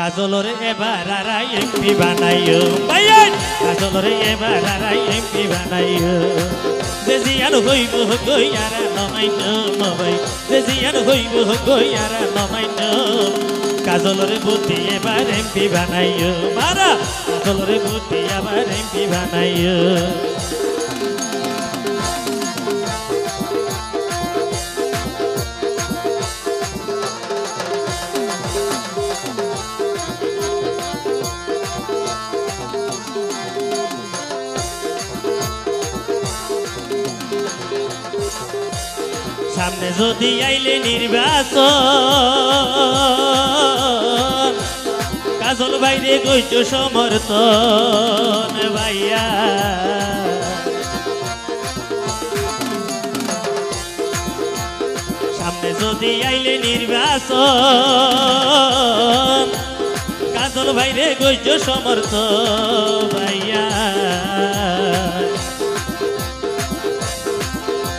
কাজলরে এবার আরাই এমপি বানাইও। কাজলরে এবার আরাই এমপি বানাইও। যে জিয়ান হইব গইয়ার নমাইন মবাই যে জিয়ান হইব গইয়ার নমাইন। কাজলরে বুদ্ধি এবার এমপি বানাইও। মারা! কাজলরে বুদ্ধি আবার এমপি বানাইও। সামনে যদি আইলে নির্বাচন, কাজল বাইরে গইছ সমর্থন ভাইয়া। সামনে যদি আইলে নির্বাচন, কাজল বাইরে গইছ সমর্থ ভাইয়া।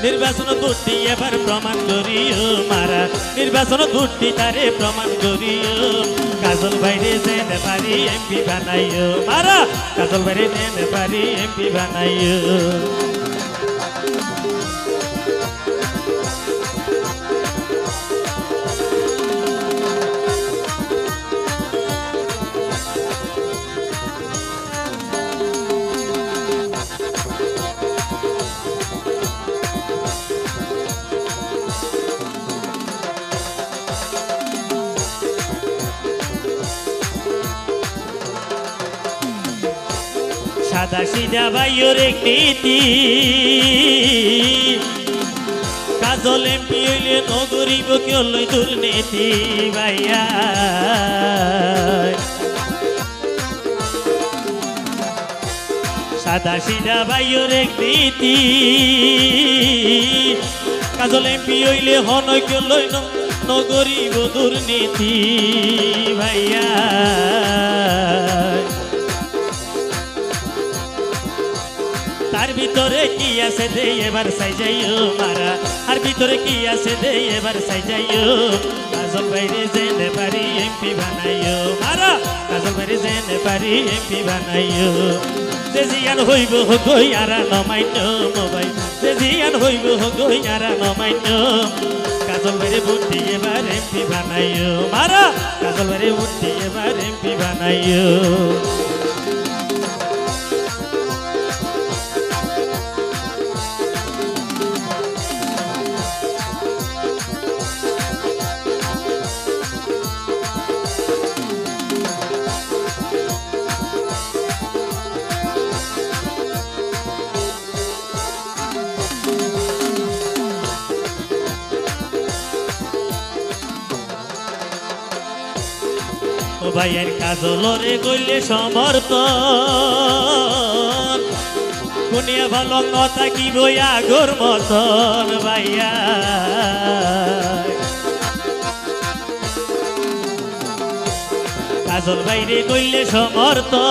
নির্বাচন দুটি এবার প্রমাণ করিও মারা। নির্বাচন দুটি তারে প্রমাণ করিও। কাজল বাইরে যেতে পারি, এমপি বানাইও মারা। কাজল বাইরে যেতে পারি, এমপি বানাইও। সাদা সিধা ভাইয়ের এক নীতি কাজল এমপি হইলে নগরিব কেউ দুর্নীতি ভাইয়া। সাদা সিধা ভাইয়ের এক নীতি কাজল এমপি হইলে হনয় কেউ নগরিব দুর্নীতি ভাইয়া। ভিতরে কি আছে দে, এবার সাই যাইও মারা। আর ভিতরে কি আছে দে, এবার সাই যাইও কাজল বাইরে জেনে পারি, এমপি বানাইও মারা। কাজল বাইরে জেনে পারি, এমপি বানাইও যে জিয়ান হইব গই আর নমাইন মোবাইল। যে জিয়ান হইব গই আর নমাইন কাজল বাইরে বুদ্ধি, এবার এমপি বানাইও মারা। কাজল বাইরে বুদ্ধি, এবার এমপি বানাইও ভাইয়ের কাজলরে গইলে সমর্থন। কুনিয়া ভালো কথা কি বই আগর মতন ভাইয়া। কাজল বাইরে গইলে সমর্থন।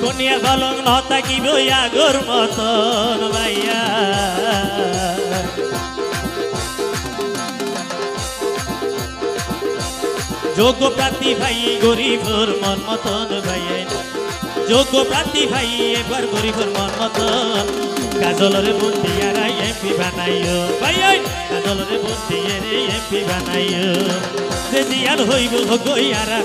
কুনিয়া ভালো নতা কি বই আগর মতন ভাইয়া। যোগ্য প্রার্থী ভাই, গরিবর মন মতন ভাই যোগ্য প্রার্থী ভাই, এবার গরিবর মন মতন। কাজলরে বুদ্ধি আর এমপি বানাইও। ভাই কাজলরে বুদ্ধি এমপি বানাইও। যে জিয়ার হইব গই আর